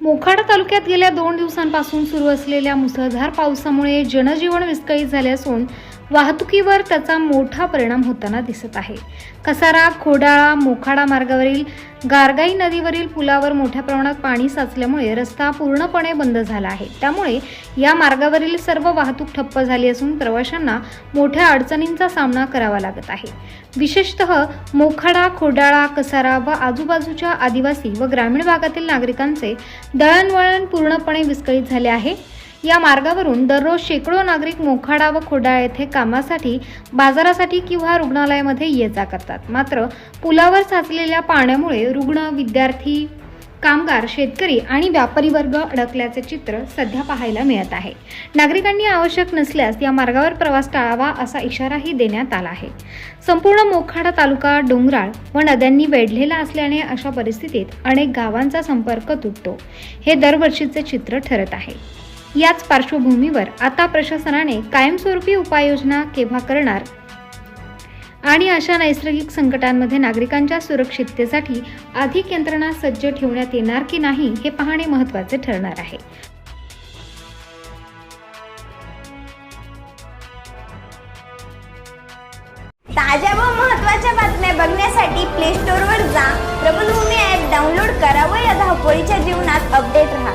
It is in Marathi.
मोखाडा तालुक्यात गेल्या दोन दिवसांपासून सुरू असलेल्या मुसळधार पावसामुळे जनजीवन विस्कळीत झाले असून वाहतुकीवर त्याचा मोठा परिणाम होताना दिसत आहे. कसारा खोडाळा मोखाडा मार्गावरील गारगाई नदीवरील पुलावर मोठ्या प्रमाणात पाणी साचल्यामुळे रस्ता पूर्णपणे बंद झाला आहे. त्यामुळे या मार्गावरील सर्व वाहतूक ठप्प झाली असून प्रवाशांना मोठ्या अडचणींचा सामना करावा लागत आहे. विशेषतः मोखाडा खोडाळा कसारा व आजूबाजूच्या आदिवासी व ग्रामीण भागातील नागरिकांचे दळणवळण पूर्णपणे विस्कळीत झाले आहे. या मार्गावरून दररोज शेकडो नागरिक मोखाडा व खोडा येथे कामासाठी बाजारासाठी किंवा रुग्णालयामध्ये ये जा करतात. मात्र पुलावर साचलेल्या पाण्यामुळे रुग्ण विद्यार्थी कामगार शेतकरी आणि व्यापारी वर्ग अडकल्याचे चित्र सध्या पाहायला मिळत आहे. नागरिकांनी आवश्यक नसल्यास या मार्गावर प्रवास टाळावा असा इशाराही देण्यात आला आहे. संपूर्ण मोखाडा तालुका डोंगराळ व नद्यांनी वेढलेला असल्याने अशा परिस्थितीत अनेक गावांचा संपर्क तुटतो. हे दरवर्षीचे चित्र ठरत आहे. याच पार्श्वभूमीवर आता प्रशासनाने कायमस्वरूपी उपाययोजना केव्हा करणार? आणि अशा नैसर्गिक संकटांमध्ये नागरिकांच्या सुरक्षिततेसाठी अधिक यंत्रणा सज्ज ठेवण्यात येणार की नाही हे पाहणे महत्त्वाचे ठरणार आहे. ताज्या व महत्त्वाच्या बातम्या बघण्यासाठी प्ले स्टोअरवर जा. प्रबलभूमी ॲप डाउनलोड करा व या धावपळीच्या जीवनात अपडेट राहा.